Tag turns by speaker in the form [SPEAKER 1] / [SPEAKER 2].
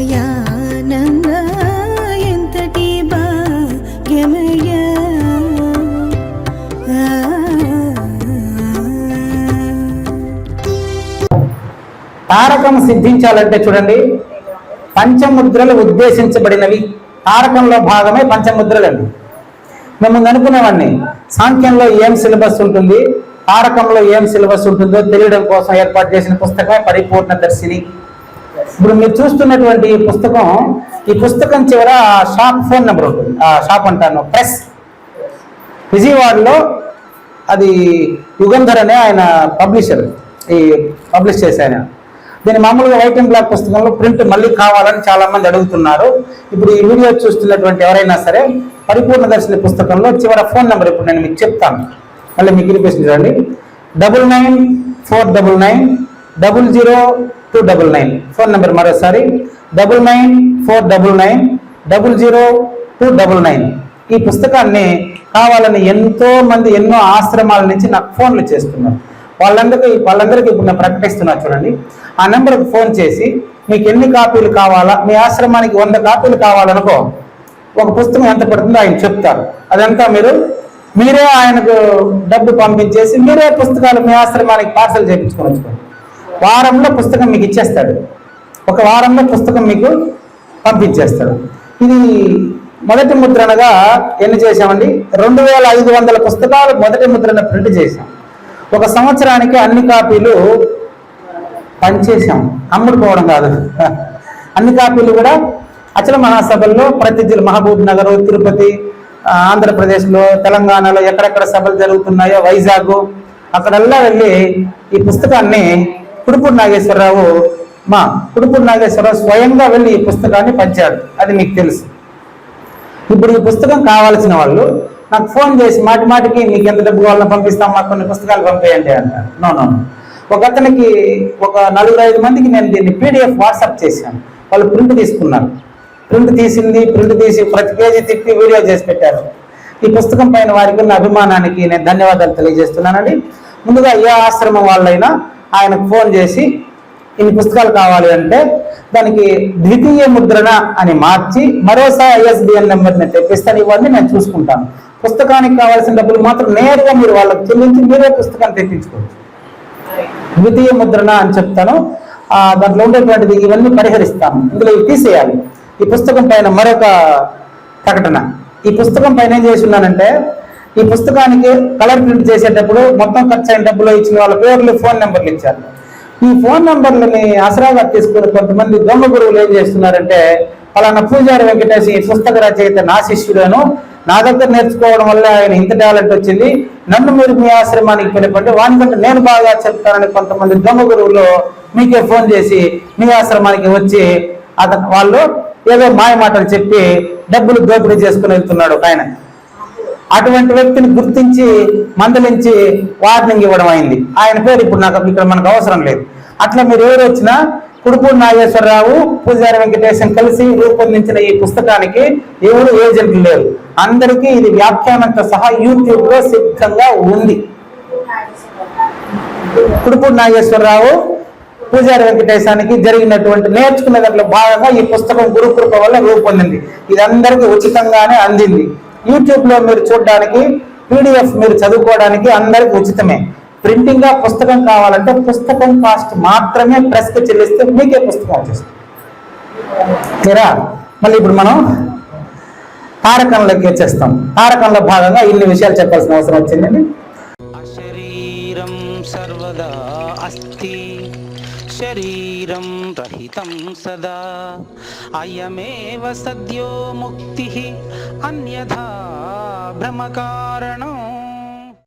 [SPEAKER 1] అభయానంద ఎంతటి
[SPEAKER 2] తారకం సిద్ధించాలంటే చూడండి పంచముద్రలు ఉద్దేశించబడినవి. తారకంలో భాగమే పంచముద్రలండి. మేము అనుకునేవాడిని సాంఖ్యంలో ఏం సిలబస్ ఉంటుంది తారకంలో ఏం సిలబస్ ఉంటుందో తెలియడం కోసం ఏర్పాటు చేసిన పుస్తకం పరిపూర్ణ దర్శిని ఇప్పుడు మీరు చూస్తున్నటువంటి ఈ పుస్తకం ఈ పుస్తకం చివర షాప్ ఫోన్ నెంబర్ ఉంటుంది. ఆ షాప్ అంటాను ప్రెస్. విజయవాడలో అది యుగంధర్ అనే ఆయన పబ్లిషర్ ఈ పబ్లిష్ చేసే ఆయన. దీని మామూలుగా వైట్ అండ్ బ్లాక్ పుస్తకంలో ప్రింట్ మళ్ళీ కావాలని చాలా మంది అడుగుతున్నారు. ఇప్పుడు ఈ వీడియో చూస్తున్నటువంటి ఎవరైనా సరే పరిపూర్ణ దర్శన పుస్తకంలో చివర ఫోన్ నెంబర్ ఇప్పుడు నేను మీకు చెప్తాను. మళ్ళీ మీకు వినిపిస్తుంది చూడండి. Double nine four double nine double zero two double nine. Phone number మరోసారి. Double nine four double nine double zero two double nine. ఈ పుస్తకాన్ని కావాలని ఎంతో మంది ఎన్నో ఆశ్రమాల నుంచి నాకు ఫోన్లు చేస్తున్నారు. వాళ్ళందరికీ వాళ్ళందరికీ ఇప్పుడు నేను ప్రకటిస్తున్నా చూడండి. ఆ నెంబర్కి ఫోన్ చేసి మీకు ఎన్ని కాపీలు కావాలా? మీ ఆశ్రమానికి వంద కాపీలు కావాలనుకో ఒక పుస్తకం ఎంత పడుతుందో ఆయన చెప్తారు. అదంతా మీరు మీరే ఆయనకు డబ్బు పంపించేసి మీరే పుస్తకాలు మీ ఆశ్రమానికి పార్సల్ చేయించుకొని వారంలో పుస్తకం మీకు ఇచ్చేస్తాడు. ఒక వారంలో పుస్తకం మీకు పంపించేస్తాడు. ఇది మొదటి ముద్రణగా ఎన్ని చేశామండి? రెండు వేల ఐదు వందల పుస్తకాలు మొదటి ముద్రణ ప్రింట్ చేశాం. ఒక సంవత్సరానికి అన్ని కాపీలు పనిచేసాం అమ్ముడుకోవడం కాదు. అన్ని కాపీలు కూడా అచల మహాసభల్లో ప్రతి జిల్లా మహబూబ్ నగర్ తిరుపతి ఆంధ్రప్రదేశ్లో తెలంగాణలో ఎక్కడెక్కడ సభలు జరుగుతున్నాయో వైజాగ్ అక్కడల్లా వెళ్ళి ఈ పుస్తకాన్ని కుడుపూడి నాగేశ్వరరావు మా కుడుపూడి నాగేశ్వరరావు స్వయంగా వెళ్ళి ఈ పుస్తకాన్ని పంచాడు. అది మీకు తెలుసు. ఇప్పుడు ఈ పుస్తకం కావాల్సిన వాళ్ళు నాకు ఫోన్ చేసి మాటి మాటికి మీకు ఎంత డబ్బు కావాలని పంపిస్తాం మాకు కొన్ని పుస్తకాలు పంపేయండి అంటారు. No no no. ఒక అతనికి ఒక నలుగురు ఐదు మందికి నేను దీన్ని పీడిఎఫ్ వాట్సాప్ చేశాను. వాళ్ళు ప్రింట్ తీసుకున్నారు. ప్రింట్ తీసింది ప్రింట్ తీసి ప్రతి పేజీ తిప్పి వీడియో చేసి పెట్టారు. ఈ పుస్తకం పైన వారికి ఉన్న అభిమానానికి నేను ధన్యవాదాలు తెలియజేస్తున్నానండి. ముందుగా ఏ ఆశ్రమం వాళ్ళైనా ఆయనకు ఫోన్ చేసి ఇన్ని పుస్తకాలు కావాలి అంటే దానికి ద్వితీయ ముద్రణ అని మార్చి మరోసారి ఐఎస్బిఎన్ నెంబర్ని తెప్పిస్తాను. ఇవన్నీ నేను చూసుకుంటాను. పుస్తకానికి కావాల్సిన డబ్బులు మాత్రం నేరుగా మీరు వాళ్ళకి చెల్లించి మీరే పుస్తకాన్ని తెప్పించుకోవచ్చు. ద్వితీయ ముద్రణ అని చెప్తాను. దాంట్లో ఉండేటువంటిది ఇవన్నీ పరిహరిస్తాను. ఇందులో ఇవి తీసేయాలి. ఈ పుస్తకం పైన మరొక ప్రకటన. ఈ పుస్తకం పైన ఏం చేసి ఉన్నానంటే ఈ పుస్తకానికి కలర్ ప్రింట్ చేసేటప్పుడు మొత్తం ఖర్చు అయిన డబ్బులు ఇచ్చిన వాళ్ళ పేర్లు ఫోన్ నెంబర్లు ఇచ్చారు. ఈ ఫోన్ నెంబర్లని ఆసరాగా తీసుకుని కొంతమంది దొంగ గురువులు ఏం చేస్తున్నారంటే పలానా పూజారి వెంకటేష్ ఈ పుస్తక రచయిత నా శిష్యుడను నా దగ్గర నేర్చుకోవడం వల్ల ఆయన ఇంత టాలెంట్ వచ్చింది నన్ను మీరు మీ ఆశ్రమానికి పిలపండి వానికంటే నేను బాగా చెప్తానని కొంతమంది దొంగ గురువులు మీకే ఫోన్ చేసి మీ ఆశ్రమానికి వచ్చి అతను వాళ్ళు ఏదో మాయ మాటలు చెప్పి డబ్బులు దోపిడీ చేసుకుని వెళ్తున్నాడు ఒక ఆయన. అటువంటి వ్యక్తిని గుర్తించి మందలించి వార్నింగ్ ఇవ్వడం అయింది. ఆయన పేరు ఇప్పుడు నాకు ఇక్కడ మనకు అవసరం లేదు. అట్లా మీరు ఎవరు వచ్చినా కుడుపూడి నాగేశ్వరరావు పూజారి వెంకటేశం కలిసి రూపొందించిన ఈ పుస్తకానికి ఎవరు ఏజెంట్లు లేరు. అందరికీ ఇది వ్యాఖ్యానంతో సహా యూట్యూబ్లో సిద్ధంగా ఉంది. కుడుపూడి నాగేశ్వరరావు పూజారి వెంకటేశానికి జరిగినటువంటి నేర్చుకునే దాంట్లో భాగంగా ఈ పుస్తకం గురుకృప వల్ల రూపొందింది. ఇది అందరికీ ఉచితంగానే అందింది. యూట్యూబ్లో మీరు చూడడానికి పీడిఎఫ్ మీరు చదువుకోవడానికి అందరికి ఉచితమే. ప్రింటింగ్గా పుస్తకం కావాలంటే పుస్తకం కాస్ట్ మాత్రమే ప్రెస్కి చెల్లిస్తే మీకే పుస్తకం వచ్చేస్తుంది. తీరా మళ్ళీ ఇప్పుడు మనం తారకంలోకి వచ్చేస్తాం. తారకంలో భాగంగా ఇన్ని విషయాలు చెప్పాల్సిన అవసరం వచ్చిందండి.
[SPEAKER 3] శరీరం సర్వదా అస్తి శరీరం రహితం సదా. అయమేవ సద్యో ముక్తి అన్యథా భ్రమకారణం